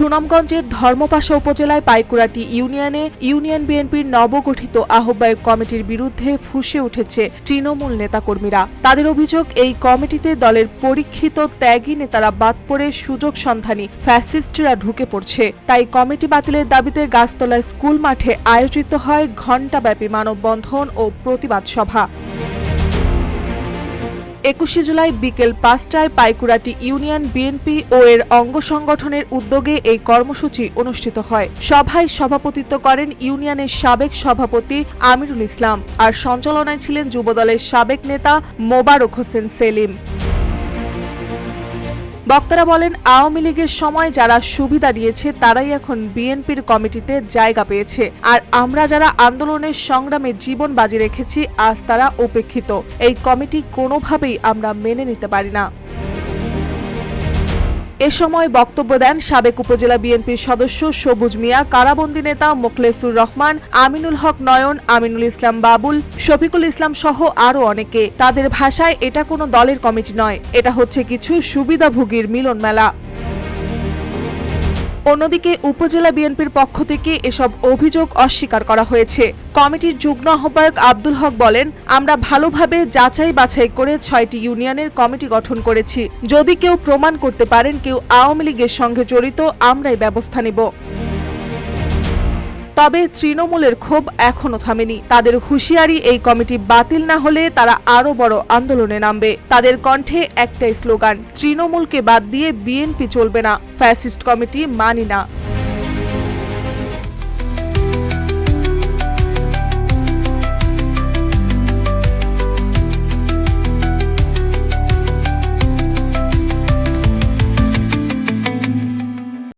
সুনামগঞ্জের ধর্মপাশা উপজেলায় পাইকুড়াটি ইউনিয়নে ইউনিয়ন বিএনপির নবগঠিত আহ্বায়ক কমিটির বিরুদ্ধে ফুঁসে উঠেছে তৃণমূল নেতাকর্মীরা। তাদের অভিযোগ, এই কমিটিতে দলের পরীক্ষিত ত্যাগী নেতারা বাদ পড়ে সুযোগ সন্ধানী ফ্যাসিস্টরা ঢুকে পড়ছে। তাই কমিটি বাতিলের দাবিতে গাছতলা স্কুল মাঠে আয়োজিত হয় ঘণ্টাব্যাপী মানববন্ধন ও প্রতিবাদ সভা। একুশে জুলাই বিকেল পাঁচটায় পাইকুড়াটি ইউনিয়ন বিএনপি ও এর অঙ্গ সংগঠনের উদ্যোগে এই কর্মসূচি অনুষ্ঠিত হয়। সভায় সভাপতিত্ব করেন ইউনিয়নের সাবেক সভাপতি আমিরুল ইসলাম আর সঞ্চালনায় ছিলেন যুবদলের সাবেক নেতা মোবারক হোসেন সেলিম। বক্তারা বলেন, আওয়ামী লীগের সময় যারা সুবিধা নিয়েছে তারাই এখন বিএনপির কমিটিতে জায়গা পেয়েছে। আর আমরা যারা আন্দোলনের সংগ্রামে জীবন বাজি রেখেছি, আজ তারা উপেক্ষিত। এই কমিটি কোনোভাবেই আমরা মেনে নিতে পারি না। এ সময় বক্তব্য দেন সাবেক উপজেলা বিএনপির সদস্য সবুজ মিয়া, কারাবন্দী নেতা মোখলেসুর রহমান, আমিনুল হক নয়ন, আমিনুল ইসলাম বাবুল, শফিকুল ইসলাম সহ আরও অনেকে। তাদের ভাষায় এটা কোনো দলের কমিটি নয়। এটা হচ্ছে কিছু সুবিধাভোগীর মিলন মেলা অন্যদিকে উপজেলা বিএনপির পক্ষ থেকে এসব অভিযোগ অস্বীকার করা হয়েছে। কমিটির যুগ্ম আহ্বায়ক আব্দুল হক বলেন, আমরা ভালোভাবে যাচাই বাছাই করে ছয়টি ইউনিয়নের কমিটি গঠন করেছি। যদি কেউ প্রমাণ করতে পারেন কেউ আওয়ামী লীগের সঙ্গে জড়িত, আমরাই ব্যবস্থা নেব। তবে তৃণমূলের ক্ষোভ এখনও থামেনি। তাদের হুঁশিয়ারি এই কমিটি বাতিল না হলে তারা আরও বড় আন্দোলনে নামবে। তাদের কণ্ঠে একটাই স্লোগান, তৃণমূলকে বাদ দিয়ে বিএনপি চলবে না। ফ্যাসিস্ট কমিটি মানি না।